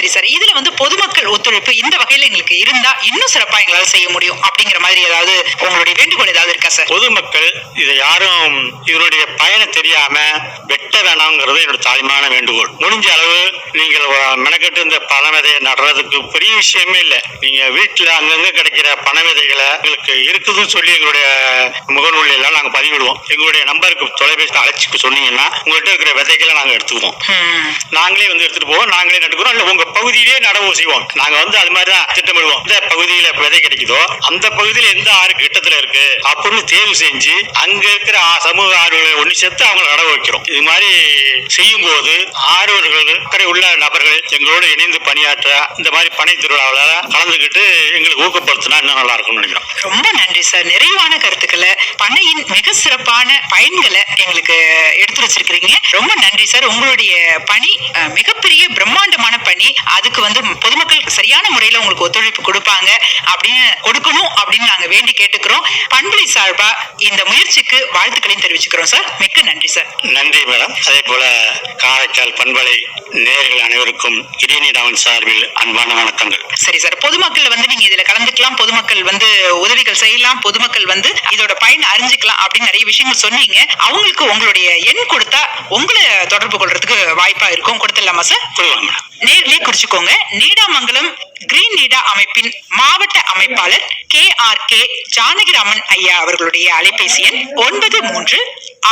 சரி சார். இதுல வந்து பொதுமக்கள் ஒத்துழைப்பு இந்த வகையில எங்களுக்கு இருந்தா இன்னும் சிறப்பா எங்களால செய்ய முடியும் அப்படிங்கிற மாதிரி ஏதாவது உங்களுடைய வேண்டுகோள் ஏதாவது இருக்கா சார் பொதுமக்கள் இதை யாரும் இவருடைய பயனை தெரியாம வெட்ட வேணாங்கிறது என்னோட தாழ்மையான வேண்டுகோள். முடிஞ்ச அளவு நீங்கள் மெனக்கெட்டு இந்த பண விதையை நடுறதுக்கு பெரிய விஷயமே இல்லை. நீங்க வீட்டுல அங்கங்க கிடைக்கிற பண விதைகளை எங்களுக்கு இருக்குதுன்னு சொல்லி எங்களுடைய முகநூல் எல்லாம் நாங்க பதிவிடுவோம். எங்களுடைய நம்பருக்கு தொலைபேசி அழைச்சிட்டு சொன்னீங்கன்னா உங்கள்கிட்ட இருக்கிற விதைகளை நாங்க எடுத்துக்குவோம். நாங்களே வந்து எடுத்துட்டு போவோம். நாங்களே நட்டுக்கிறோம். இல்ல உங்க பகுதியிலே நடவு செய்வோம். நாங்க வந்து அது மாதிரி தான் திட்டமிடுவோம். இந்த பகுதியில விதை கிடைக்குதோ அந்த பகுதியில எந்த ஆறு கிட்டத்துல இருக்கு அப்படின்னு தேர்வு செஞ்சு அங்க இருக்கிற சமூக ஆர்வலர்களை ஒண்ணு சேர்த்து அவங்களை நடவு வைக்கிறோம். இது மாதிரி செய்யும் போது ஆர்வலர்கள் அக்கறை உள்ள நபர்கள் எங்களோடு இணைந்து பணியாற்ற இந்த மாதிரி பனை திருவிழாவில் கலந்துக்கிட்டு எங்களுக்கு ஊக்கப்படுத்தினா இன்னும் நல்லா இருக்கும்னு நினைக்கிறோம். ரொம்ப நன்றி சார். நிறைவான கருத்துக்களை பண்ணையின் மிக சிறப்பான பயன்களை எங்களுக்கு எடுத்து வச்சிருக்கிறீங்க. ரொம்ப நன்றி சார். உங்களுடைய பணி மிகப்பெரிய பிரம்மாண்டமான பணி. அதுக்கு வந்து பொதுமக்களுக்கு சரியான முறையில உங்களுக்கு ஒத்துழைப்பு கொடுப்பாங்க. அப்படின்னு கொடுக்கணும் அப்படின்னு நாங்க வேண்டி கேட்டுக்கிறோம். பண்புலை சார்பா இந்த முயற்சிக்கு வாழ்த்துக்களையும் தெரிவிச்சுக்கிறோம் சார். மிக்க நன்றி சார். நன்றி மேடம். அதே போல காரைக்கால் பண்பலை நேயர்கள் அனைவருக்கும் இடைநீடாவின் சார்பில் அன்பான வணக்கங்கள். சரி சார் பொதுமக்கள் வந்து நீங்க இதுல கலந்துக்கலாம் பொதுமக்கள் வந்து உதவிகள் செய்யலாம் பொதுமக்கள் வந்து இதோட பயனை அறிஞ்சுக்கலாம் அப்படின்னு நிறைய விஷயங்கள் சொன்னீங்க. அவங்களுக்கு உங்களுடைய எண் கொடுத்தா உங்களை தொடர்பு கொள்றதுக்கு வாய்ப்பா இருக்கும். கொடுத்துடலாமா சார்? மேடம். நேர்லயே குறிச்சுக்கோங்க. நீடாமங்கலம் கிரீன் நீடா அமைப்பின் மாவட்ட அமைப்பாளர் கே ஆர் கே ஜானகிராமன் ஐயா அவர்களுடைய அலைபேசி எண் ஒன்பது மூன்று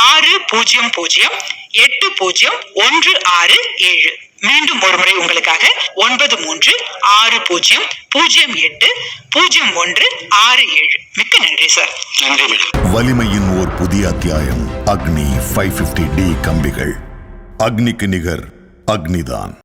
ஆறு பூஜ்ஜியம் பூஜ்ஜியம் எட்டு பூஜ்ஜியம் ஒன்று ஆறு ஏழு. மீண்டும் ஒரு முறை உங்களுக்காக ஒன்பது மூன்று ஆறு பூஜ்ஜியம் பூஜ்ஜியம் எட்டு பூஜ்ஜியம் ஒன்று ஆறு ஏழு. மிக்க நன்றி சார். நன்றி மேடம். வலிமையின் ஓர் புதிய அத்தியாயம் அக்னி ஃபைவ் டி கம்பிகள். அக்னிக்கு நிகர் அக்னிதான்.